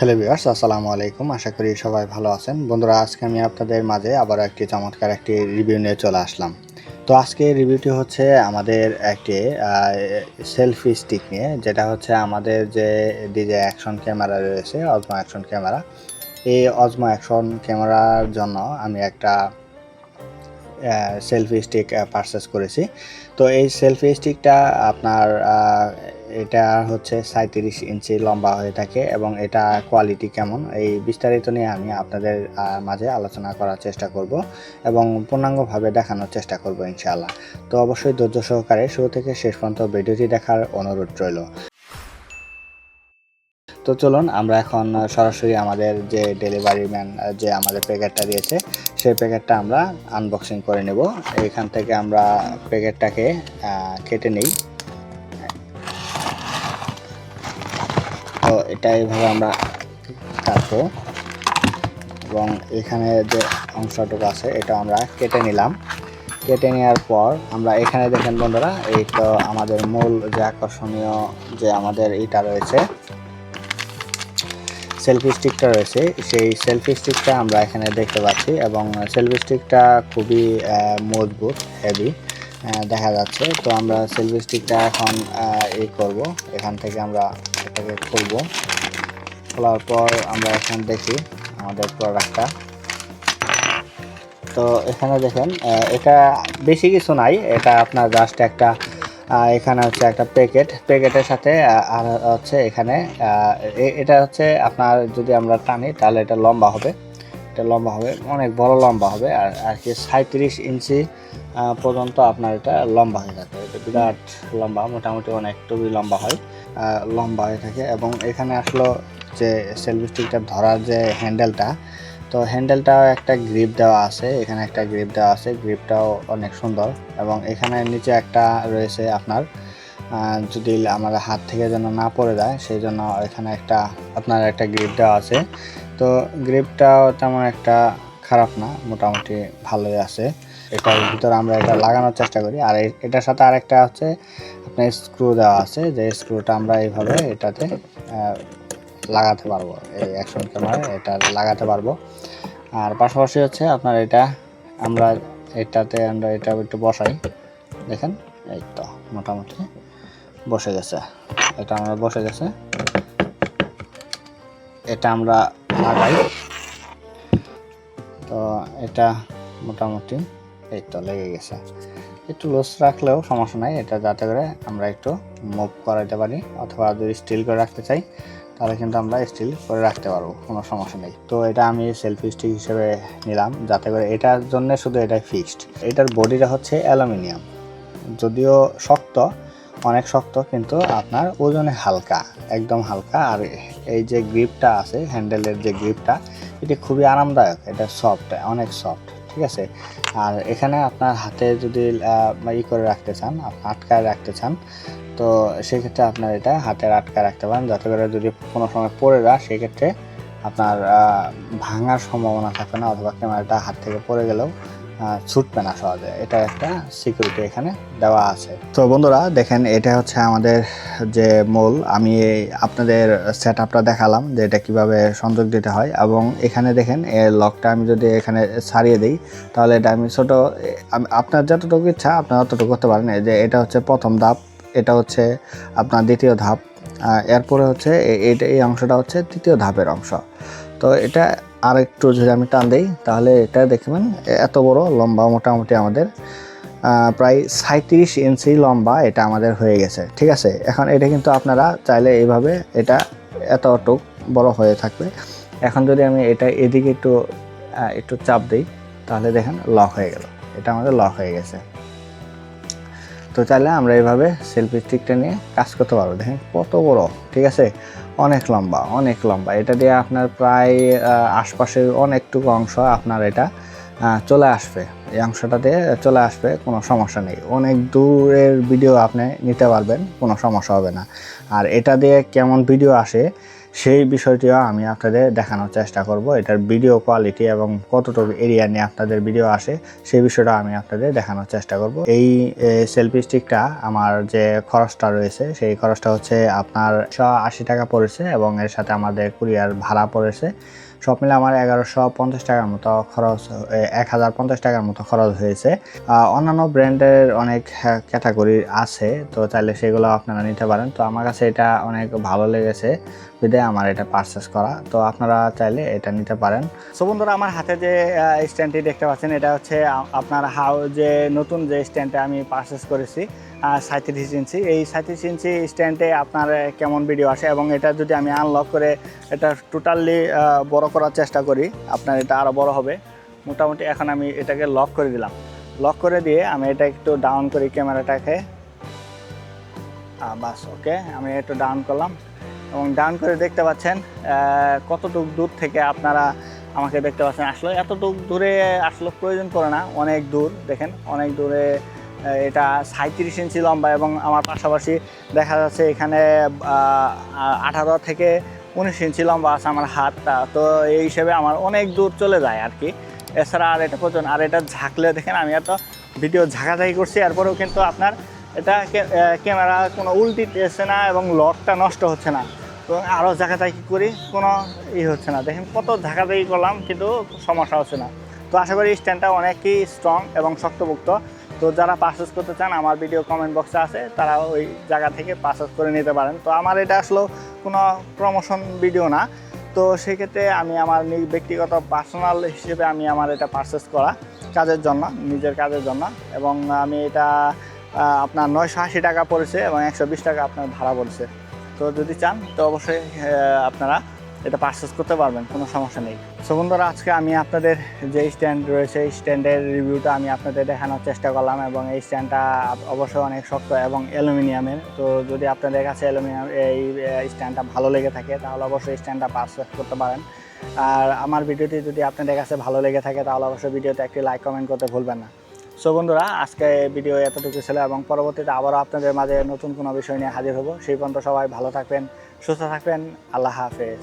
Hello viewers আসসালামু আলাইকুম। আশা করি সবাই ভালো আছেন। বন্ধুরা, আজকে আমি আপনাদের মাঝে আবার একটি চমৎকার একটি রিভিউ নিয়ে চলে আসলাম। তো আজকে রিভিউটি হচ্ছে আমাদের একটি সেলফি স্টিক নিয়ে, যেটা হচ্ছে আমাদের যে ডিজে অ্যাকশন ক্যামেরা রয়েছে অজমা অ্যাকশন ক্যামেরা এই অজমা অ্যাকশন ক্যামেরার জন্য আমি একটা সেলফি স্টিক পারচেস করেছি। তো এই সেলফি স্টিকটা আপনার এটা হচ্ছে সাঁত্রিশ ইঞ্চি লম্বা হয়ে থাকে এবং এটা কোয়ালিটি কেমন? এই বিস্তারিত নিয়ে আমি আপনাদের মাঝে আলোচনা করার চেষ্টা করব এবং পূর্ণাঙ্গভাবে দেখানোর চেষ্টা করব ইনশাআল্লাহ। তো অবশ্যই ধৈর্য সহকারে শুরু থেকে শেষ পর্যন্ত ভিডিওটি দেখার অনুরোধ রইল। তো চলুন, আমরা এখন সরাসরি আমাদের যে ডেলিভারি ম্যান যে আমাদের প্যাকেটটা দিয়েছে, সেই প্যাকেটটা আমরা আনবক্সিং করে নেব। এখান থেকে আমরা প্যাকেটটাকে কেটে নিই। তো এটা এইভাবে আমরা কাটবো। এবং এখানে যে অংশটুকু আছে, এটা আমরা কেটে নিলাম। কেটে নেওয়ার পর আমরা এখানে দেখেন বন্ধুরা, এই তো আমাদের মূল যে আকর্ষণীয় যে আমাদের এটা রয়েছে সেলফি স্টিকটা রয়েছে, সেই সেলফি স্টিকটা আমরা এখানে দেখতে পাচ্ছি এবং সেলফি স্টিকটা খুবই মজবুত হেভি দেখা যাচ্ছে। তো আমরা সেলফি স্টিকটা এখন এই করব। এখান থেকে আমরা এটাকে খুলব। খোলার পর আমরা এখন দেখি আমাদের প্রোডাক্টটা তো এখানে দেখেন এটা বেশি কিছু নাই, এটা আপনার জাস্ট একটা এখানে হচ্ছে একটা প্যাকেট প্যাকেটের সাথে আর হচ্ছে এখানে এটা হচ্ছে আপনার যদি আমরা টানি, তাহলে এটা লম্বা হবে। এটা লম্বা হবে, অনেক বড় লম্বা হবে, আর আর কি সাঁত্রিশ ইঞ্চি পর্যন্ত আপনার এটা লম্বা হয়ে থাকে এটা বিরাট লম্বা, মোটামুটি অনেক টুবি লম্বা হয় লম্বা হয়ে থাকে। এবং এখানে আসলো যে সেলফি স্টিকটা ধরার যে হ্যান্ডেলটা তো হ্যান্ডেলটাও একটা গ্রিপ দেওয়া আছে, এখানে একটা গ্রিপ দেওয়া আছে গ্রিপটাও অনেক সুন্দর এবং এখানে নিচে একটা রয়েছে আপনার যদি আমাদের হাত থেকে যেন না পড়ে যায়, সেই জন্য এখানে একটা আপনার একটা গ্রিপ দেওয়া আছে। তো গ্রিপটাও তেমন একটা খারাপ না, মোটামুটি ভালোই আছে। এটার ভিতরে আমরা এটা লাগানোর চেষ্টা করি। আর এটার সাথে আরেকটা হচ্ছে, আপনার স্ক্রু দেওয়া আছে, যে স্ক্রুটা আমরা এইভাবে এটাতে লাগাতে পারব। এই অ্যাকশন ক্যামেরা এটা লাগাতে পারব। আর পাশাপাশি হচ্ছে আপনার এটা, আমরা এটাতে আমরা এটা একটু বসাই। দেখেন, এই তো, মোটামুটি বসে গেছে। এটা আমরা বসে গেছে। এটা আমরা লাগাই। তো এটা মোটামুটি এই তো লেগে গেছে। একটু লুজ রাখলেও সমস্যা নাই। এটা যাতে করে আমরা একটু মুভ করাইতে পারি, অথবা যদি স্টিল করে রাখতে চাই তাহলে কিন্তু আমরা স্টিল করে রাখতে পারব, কোনো সমস্যা নেই। তো এটা আমি সেলফি স্টিক হিসেবে নিলাম, যাতে করে এটার জন্য শুধু এটাই ফিক্সড এটার বডিটা হচ্ছে অ্যালুমিনিয়াম। যদিও শক্ত, অনেক শক্ত, কিন্তু আপনার ওজনে হালকা, একদম হালকা। আর এই যে গ্রিপটা আছে হ্যান্ডেলের যে গ্রিপটা এটি খুবই আরামদায়ক, এটা সফট অনেক সফট ঠিক আছে? আর এখানে আপনার হাতে যদি ই করে রাখতে চান, আটকায় রাখতে চান তো সেক্ষেত্রে আপনার এটা হাতের আটকায় রাখতে পারেন। যাতে করে যদি কোনো সময় পড়ে যায়, সেক্ষেত্রে আপনার ভাঙার সম্ভাবনা থাকে না অথবা ক্যামেরাটা হাত থেকে পড়ে গেলেও ছুটবে না সহজে। এটা একটা সিকিউরিটি এখানে দেওয়া আছে। তো বন্ধুরা, দেখেন এটা হচ্ছে আমাদের যে মূল। আমি আপনাদের সেট আপটা দেখালাম যে এটা কীভাবে সংযোগ দিতে হয় এবং এখানে দেখেন লকটা আমি যদি এখানে ছাড়িয়ে দিই, তাহলে এটা আমি ছোটো আপনার যতটুকু ইচ্ছা, আপনার অতটুকু করতে পারেন। যে এটা হচ্ছে প্রথম ধাপ। এটা হচ্ছে আপনার দ্বিতীয় ধাপ। এরপরে হচ্ছে এ- এইটা এই অংশটা হচ্ছে তৃতীয় ধাপের অংশ। তো এটা আর একটু যদি আমি টান দিই, তাহলে এটা দেখবেন এত বড় লম্বা মোটামুটি আমাদের প্রায় সাঁত্রিশ ইঞ্চি লম্বা এটা আমাদের হয়ে গেছে। ঠিক আছে? এখন এটা কিন্তু আপনারা চাইলে এইভাবে এটা এতটুক বড় হয়ে থাকবে। এখন যদি আমি এটা এদিকে একটু একটু চাপ দিই, তাহলে দেখেন লক হয়ে গেল। এটা আমাদের লক হয়ে গেছে। তো চাইলে আমরা এইভাবে সেলফি স্টিকটা নিয়ে কাজ করতে পারব। দেখেন কত বড়, ঠিক আছে? অনেক লম্বা অনেক লম্বা। এটা দিয়ে আপনার প্রায় আশপাশের অনেকটুকু অংশ আপনার এটা চলে আসবে। এই অংশটা দিয়ে চলে আসবে, কোনো সমস্যা নেই। অনেক দূরের ভিডিও আপনি নিতে পারবেন, কোনো সমস্যা হবে না। আর এটা দিয়ে কেমন ভিডিও আসে সেই বিষয়টিও আমি আপনাদের দেখানোর চেষ্টা করব। এটার ভিডিও কোয়ালিটি এবং কতটুকু এরিয়া নিয়ে আপনাদের ভিডিও আসে, সেই বিষয়টা আমি আপনাদের দেখানোর চেষ্টা করব। এই সেলফি স্টিকটা আমার যে খরচটা রয়েছে, সেই খরচটা হচ্ছে আপনার একশো আশি টাকা পড়েছে এবং এর সাথে আমাদের কুরিয়ার ভাড়া পড়েছে। সব মিলে আমার এগারোশো পঞ্চাশ টাকার মতো খরচ এক হাজার পঞ্চাশ টাকার মতো খরচ হয়েছে। অন্যান্য ব্র্যান্ডের অনেক ক্যাটাগরি আছে, তো চাইলে সেগুলো আপনারা নিতে পারেন। তো আমার কাছে এটা অনেক ভালো লেগেছে। বিদায় আমার এটা পারচেস করা। তো আপনারা চাইলে এটা নিতে পারেন। সো বন্ধুরা, আমার হাতে যে স্ট্যান্ডটি দেখতে পাচ্ছেন, এটা হচ্ছে আপনার হাউ যে নতুন যে স্ট্যান্ডটা আমি পারচেস করেছি সাঁত্রিশ ইঞ্চি। এই সাঁত্রিশ ইঞ্চি স্ট্যান্ডে আপনার কেমন ভিডিও আসে এবং এটা যদি আমি আনলক করে এটা টোটালি বড় করার চেষ্টা করি, আপনার এটা আরও বড় হবে। মোটামুটি এখন আমি এটাকে লক করে দিলাম। লক করে দিয়ে আমি এটা একটু ডাউন করি ক্যামেরাটাকে। বাস ওকে আমি একটু ডাউন করলাম। এবং ডাউন করে দেখতে পাচ্ছেন কতটুকু দূর থেকে আপনারা আমাকে দেখতে পাচ্ছেন। আসলে এতটুকু দূরে আসলে প্রয়োজন পড়ে না, অনেক দূর, দেখেন, অনেক দূরে এটা সাঁত্রিশ ইঞ্চি লম্বা এবং আমার পাশাপাশি দেখা যাচ্ছে এখানে আঠারো থেকে উনিশ ইঞ্চি লম্বা আছে আমার হাতটা। তো এই হিসেবে আমার অনেক দূর চলে যায় আর কি। এছাড়া আর এটা পর্যন্ত আর এটা ঝাঁকলে দেখেন, আমি এত ভিডিও ঝাঁকাঝাঁকি করছি, এরপরেও কিন্তু আপনার এটা ক্যামেরা কোনো উল্টিতেছে না এবং লকটা নষ্ট হচ্ছে না। তো আরও ঝাঁকাঝাঁকি করি, কোনো ই হচ্ছে না। দেখেন কত ঝাঁকাঝাঁকি করলাম, কিন্তু সমস্যা হচ্ছে না। তো আশা করি স্ট্যান্ডটা অনেকই স্ট্রং এবং শক্তপোক্ত। তো যারা পারচেস করতে চান, আমার ভিডিও কমেন্ট বক্সে আছে, তারা ওই জায়গা থেকে পারচেস করে নিতে পারেন। তো আমার এটা আসলে কোনো প্রমোশন ভিডিও না। তো সেক্ষেত্রে আমি আমার ব্যক্তিগত পার্সোনাল হিসেবে আমি আমার এটা পারচেস করা কাজের জন্য, নিজের কাজের জন্য। এবং আমি এটা আপনার নয়শো আশি টাকা পড়েছে এবং একশো বিশ টাকা আপনার ভাড়া পড়েছে। তো যদি চান, তো অবশ্যই আপনারা এটা পারচেস করতে পারবেন, কোনো সমস্যা নেই। সো বন্ধুরা, আজকে আমি আপনাদের যে স্ট্যান্ড রয়েছে, এই স্ট্যান্ডের রিভিউটা আমি আপনাদের দেখানোর চেষ্টা করলাম এবং এই স্ট্যান্ডটা অবশ্যই অনেক শক্ত এবং অ্যালুমিনিয়ামের। তো যদি আপনাদের কাছে অ্যালুমিনিয়াম, এই স্ট্যান্ডটা ভালো লেগে থাকে, তাহলে অবশ্যই স্ট্যান্ডটা পারচেস করতে পারেন। আর আমার ভিডিওটি যদি আপনাদের কাছে ভালো লেগে থাকে, তাহলে অবশ্যই ভিডিওতে একটি লাইক কমেন্ট করতে ভুলবেন না। সো বন্ধুরা, আজকে ভিডিও এতটুকু ছিল এবং পরবর্তীতে আবারও আপনাদের মাঝে নতুন কোনো বিষয় নিয়ে হাজির হব। সেই পর্যন্ত সবাই ভালো থাকবেন, সুস্থ থাকবেন, আল্লাহ হাফেজ।